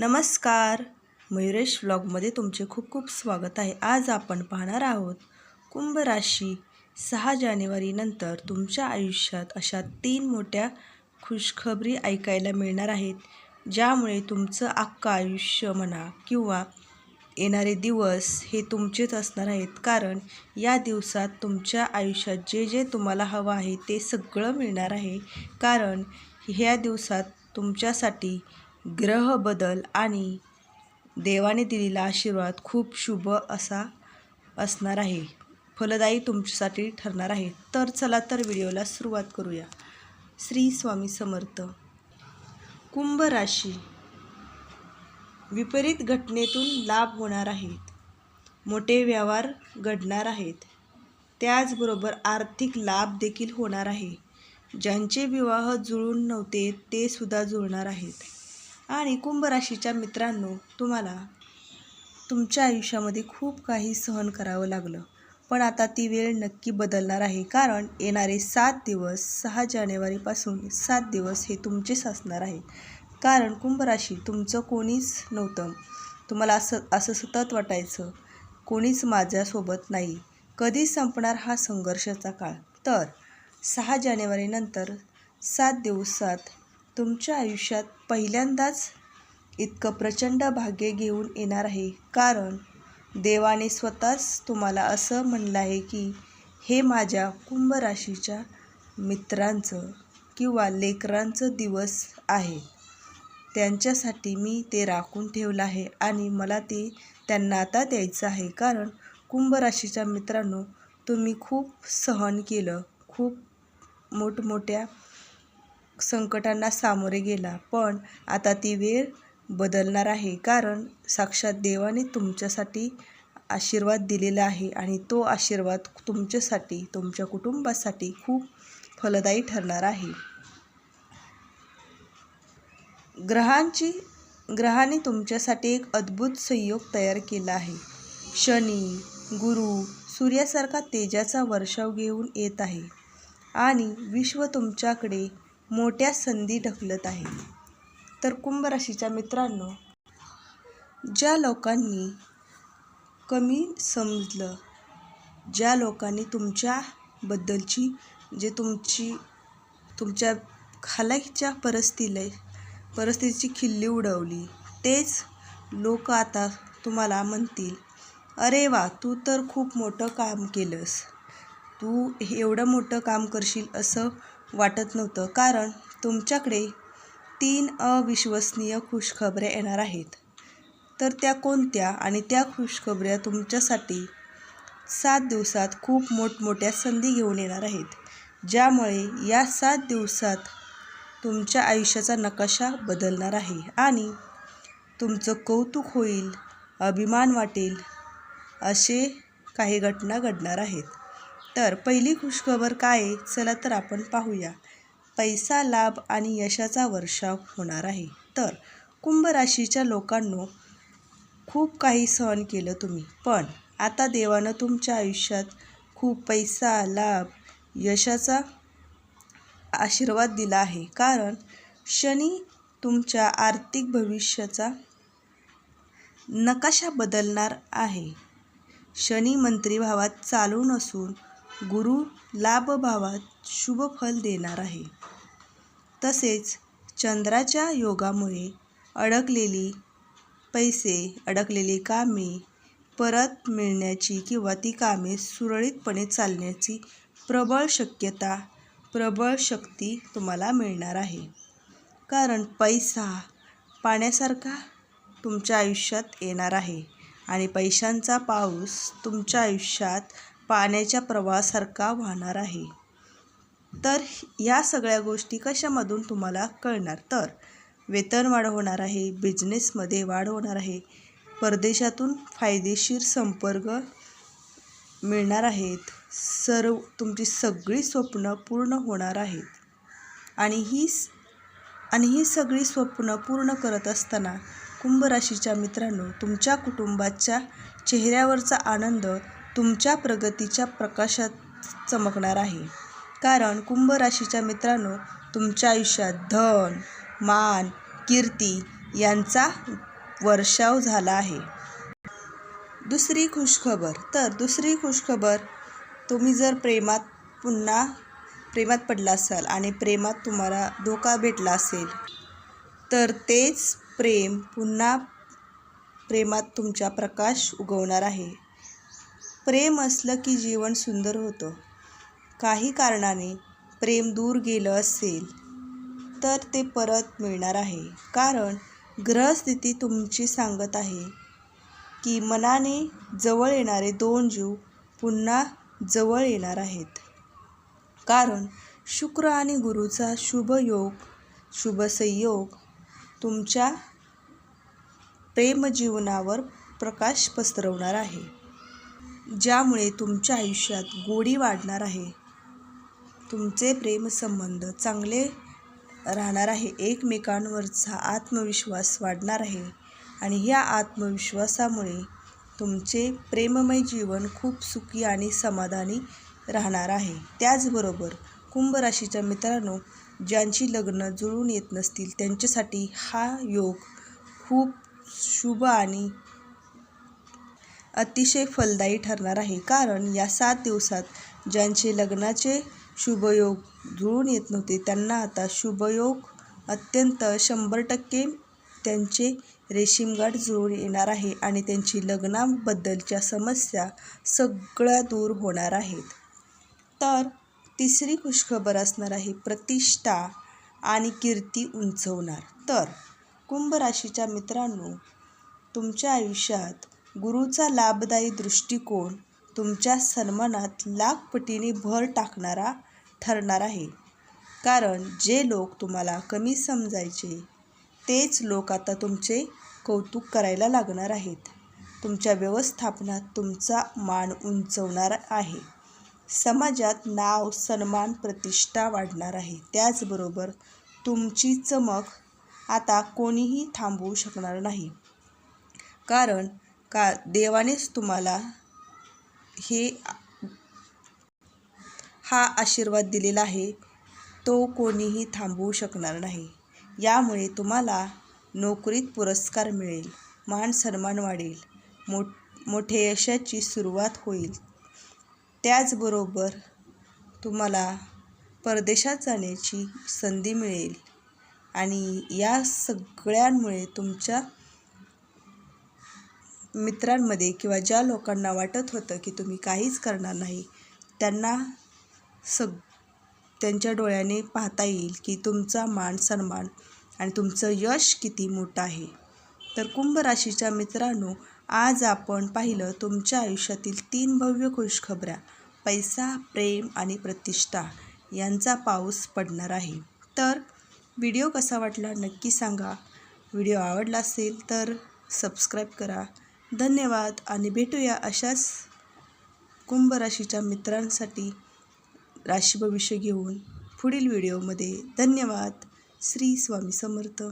नमस्कार. मयुरेश व्लॉगमध्ये तुमचे खूप खूप स्वागत आहे. आज आपण पाहणार आहोत कुंभ राशी सहा जानेवारीनंतर तुमच्या आयुष्यात अशा तीन मोठ्या खुशखबरी ऐकायला मिळणार आहेत. ज्यामुळे तुमचं अख्खं आयुष्य म्हणा किंवा येणारे दिवस हे तुमचेच असणार आहेत. कारण या दिवसात तुमच्या आयुष्यात जे जे तुम्हाला हवं आहे ते सगळं मिळणार आहे. कारण ह्या दिवसात तुमच्यासाठी ग्रह बदल आणि देवाने दिलेला आशीर्वाद खूप शुभ असा असणार आहे. फलदायी तुमच्यासाठी ठरणार आहे. तर चला तर व्हिडिओला सुरुवात करूया. श्री स्वामी समर्थ. कुंभ राशी. विपरीत घटनेतून लाभ होणार आहेत. मोठे व्यवहार घडणार आहेत. त्याचबरोबर आर्थिक लाभ देखील होणार आहे. ज्यांचे विवाह जुळून नव्हते ते सुद्धा जुळणार आहेत. आणि कुंभ राशीच्या मित्रांनो तुम्हाला तुमच्या आयुष्यामध्ये खूप काही सहन करावं लागलं. पण आता ती वेळ नक्की बदलणार आहे. कारण येणारे सात दिवस सहा जानेवारीपासून सात दिवस हे तुमचेच असणार आहे. कारण कुंभराशी तुमचं कोणीच नव्हतं. तुम्हाला असं असं सतत वाटायचं कोणीच माझ्यासोबत नाही. कधी संपणार हा संघर्षाचा काळ? तर सहा जानेवारीनंतर सात दिवसात तुमच्या आयुष्यात पहिल्यांदाच इतकं प्रचंड भाग्य घेऊन येणार आहे. कारण देवाने स्वतःच तुम्हाला असं म्हणलं आहे की हे माझ्या कुंभ राशीच्या मित्रांचं किंवा लेकरांचं दिवस आहे. त्यांच्यासाठी मी ते राखून ठेवलं आहे आणि मला ते त्यांना आता द्यायचं आहे. कारण कुंभ राशीच्या मित्रांनो तुम्ही खूप सहन केलं. खूप मोठमोठ्या संकटांना सामोरे गेला. पण आता ती वेळ बदलणार आहे. कारण साक्षात देवाने तुमच्यासाठी आशीर्वाद दिलेला आहे आणि तो आशीर्वाद तुमच्यासाठी तुमच्या कुटुंबासाठी खूप फलदायी ठरणार आहे. ग्रहांची ग्रहाने तुमच्यासाठी एक अद्भुत संयोग तयार केला आहे. शनी गुरु सूर्यासारखा तेजाचा वर्षाव घेऊन येत आहे. आणि विश्व तुमच्याकडे मोठ्या संधी ढकलत आहे. तर कुंभ राशीच्या मित्रांनो ज्या लोकांनी कमी समजलं ज्या लोकांनी तुमच्याबद्दलची जे तुमची तुमच्या खालाच्या परिस्थितीला परिस्थितीची खिल्ली उडवली तेच लोक आता तुम्हाला म्हणतील अरे वा तू तर खूप मोठं काम केलंस. तू एवढं मोठं काम करशील असं वाटत नव्हतं कारण तुमच्याकडे तीन अविश्वसनीय खुशखबऱ्या येणार आहेत. तर त्या कोणत्या आणि त्या खुशखबऱ्या तुमच्यासाठी सात दिवसात खूप मोठमोठ्या संधी घेऊन येणार आहेत ज्यामुळे या सात दिवसात तुमच्या आयुष्याचा नकाशा बदलणार आहे आणि तुमचं कौतुक होईल अभिमान वाटेल असे काही घटना घडणार आहेत. तर पहिली खुशखबर काय? आहे चला तर आपण पाहूया. पैसा लाभ आणि यशाचा वर्षाव होणार आहे. तर कुंभ राशीच्या लोकांनो खूप काही सहन केलं तुम्ही. पण आता देवानं तुमच्या आयुष्यात खूप पैसा लाभ यशाचा आशीर्वाद दिला आहे. कारण शनी तुमच्या आर्थिक भविष्याचा नकाशा बदलणार आहे. शनी मंत्रीभावात चालू नसून गुरु लाभभावात शुभ फल देणार आहे. तसेच चंद्राच्या योगामुळे अडकलेली पैसे अडकलेली कामे परत मिळण्याची किंवा ती कामे सुरळीतपणे चालण्याची प्रबळ शक्यता प्रबळ शक्ती तुम्हाला मिळणार आहे. कारण पैसा पाण्यासारखा तुमच्या आयुष्यात येणार आहे आणि पैशांचा पाऊस तुमच्या आयुष्यात पाण्याच्या प्रवाहासारखा वाहणार आहे. तर या सगळ्या गोष्टी कशामधून तुम्हाला कळणार? तर वेतन वाढ होणार आहे बिझनेसमध्ये वाढ होणार आहे. परदेशातून फायदेशीर संपर्क मिळणार आहेत. सर्व तुमची सगळी स्वप्न पूर्ण होणार आहेत. आणि ही आणि ही सगळी स्वप्न पूर्ण करत असताना कुंभ राशीच्या मित्रांनो तुमच्या कुटुंबाच्या चेहऱ्यावरचा आनंद तुमच्या प्रगतीच्या प्रकाशात चमकणार आहे. कारण कुंभ राशीच्या मित्रांनो तुमच्या आयुष्यात धन मान कीर्ती यांचा वर्षाव झाला आहे. दुसरी खुशखबर. तर दुसरी खुशखबर तुम्ही जर प्रेमात पुन्हा प्रेमात पडला असाल आणि प्रेमात तुम्हाला धोका भेटला असेल तर तेच प्रेम पुन्हा प्रेमात तुमच्या प्रकाश उगवणार आहे. प्रेम असलं की जीवन सुंदर होतं. काही कारणाने प्रेम दूर गेलं असेल तर ते परत मिळणार आहे. कारण ग्रहस्थिती तुमची सांगत आहे की मनाने जवळ येणारे दोन जीव पुन्हा जवळ येणार आहेत. कारण शुक्र आणि गुरुचा शुभ योग शुभ संयोग तुमच्या प्रेमजीवनावर प्रकाश पसरवणार आहे. ज्यामुळे तुमच्या आयुष्यात गोडी वाढणार आहे. तुमचे प्रेमसंबंध चांगले राहणार आहे. एकमेकांवरचा आत्मविश्वास वाढणार आहे. आणि ह्या आत्मविश्वासामुळे तुमचे प्रेममय जीवन खूप सुखी आणि समाधानी राहणार आहे. त्याचबरोबर कुंभ राशीच्या मित्रांनो ज्यांची लग्न जुळून येत नसतील त्यांच्यासाठी हा योग खूप शुभ आणि अतिशय फलदायी ठरणार आहे. कारण या सात दिवसात ज्यांचे लग्नाचे शुभयोग जुळून येत नव्हते त्यांना आता शुभयोग अत्यंत शंभर टक्के त्यांचे रेशीमगाठ जुळून येणार आहे आणि त्यांची लग्नाबद्दलच्या समस्या सगळ्या दूर होणार आहेत. तर तिसरी खुशखबर असणार आहे प्रतिष्ठा आणि कीर्ती उंचवणार. तर कुंभ राशीच्या मित्रांनो तुमच्या आयुष्यात गुरुचा लाभदायी दृष्टिकोन तुमच्या सन्मानात लाख पटीने भर टाकणारा ठरणार आहे. कारण जे लोक तुम्हाला कमी समजायचे तेच लोक आता तुमचे कौतुक करायला लागणार आहेत. तुमच्या व्यवस्थापनात तुमचा मान उंचवणार आहे. समाजात नाव सन्मान प्रतिष्ठा वाढणार आहे. त्याचबरोबर तुमची चमक आता कोणीही थांबवू शकणार नाही. कारण का देवानेच तुम्हाला हे हा आशीर्वाद दिलेला आहे तो कोणीही थांबवू शकणार नाही. यामुळे तुम्हाला नोकरीत पुरस्कार मिळेल मान सन्मान वाढेल मो मोठे यशाची सुरुवात होईल. त्याचबरोबर तुम्हाला परदेशात जाण्याची संधी मिळेल आणि या सगळ्यांमुळे तुमच्या मित्रांमध्ये किंवा ज्या लोकांना वाटत होतं की तुम्ही काहीच करणार नाही त्यांना सग त्यांच्या डोळ्याने पाहता येईल की तुमचा मान सन्मान आणि तुमचं यश किती मोठं आहे. तर कुंभ राशीच्या मित्रांनो आज आपण पाहिलं तुमच्या आयुष्यातील तीन भव्य खुशखबऱ्या पैसा प्रेम आणि प्रतिष्ठा यांचा पाऊस पडणार आहे. तर व्हिडिओ कसा वाटला नक्की सांगा. व्हिडिओ आवडला असेल तर सबस्क्राईब करा. धन्यवाद आणि भेटूया अशाच कुंभ राशीच्या मित्रांसाठी राशी भविष्य घेऊन पुढील व्हिडिओमध्ये. धन्यवाद. श्री स्वामी समर्थ.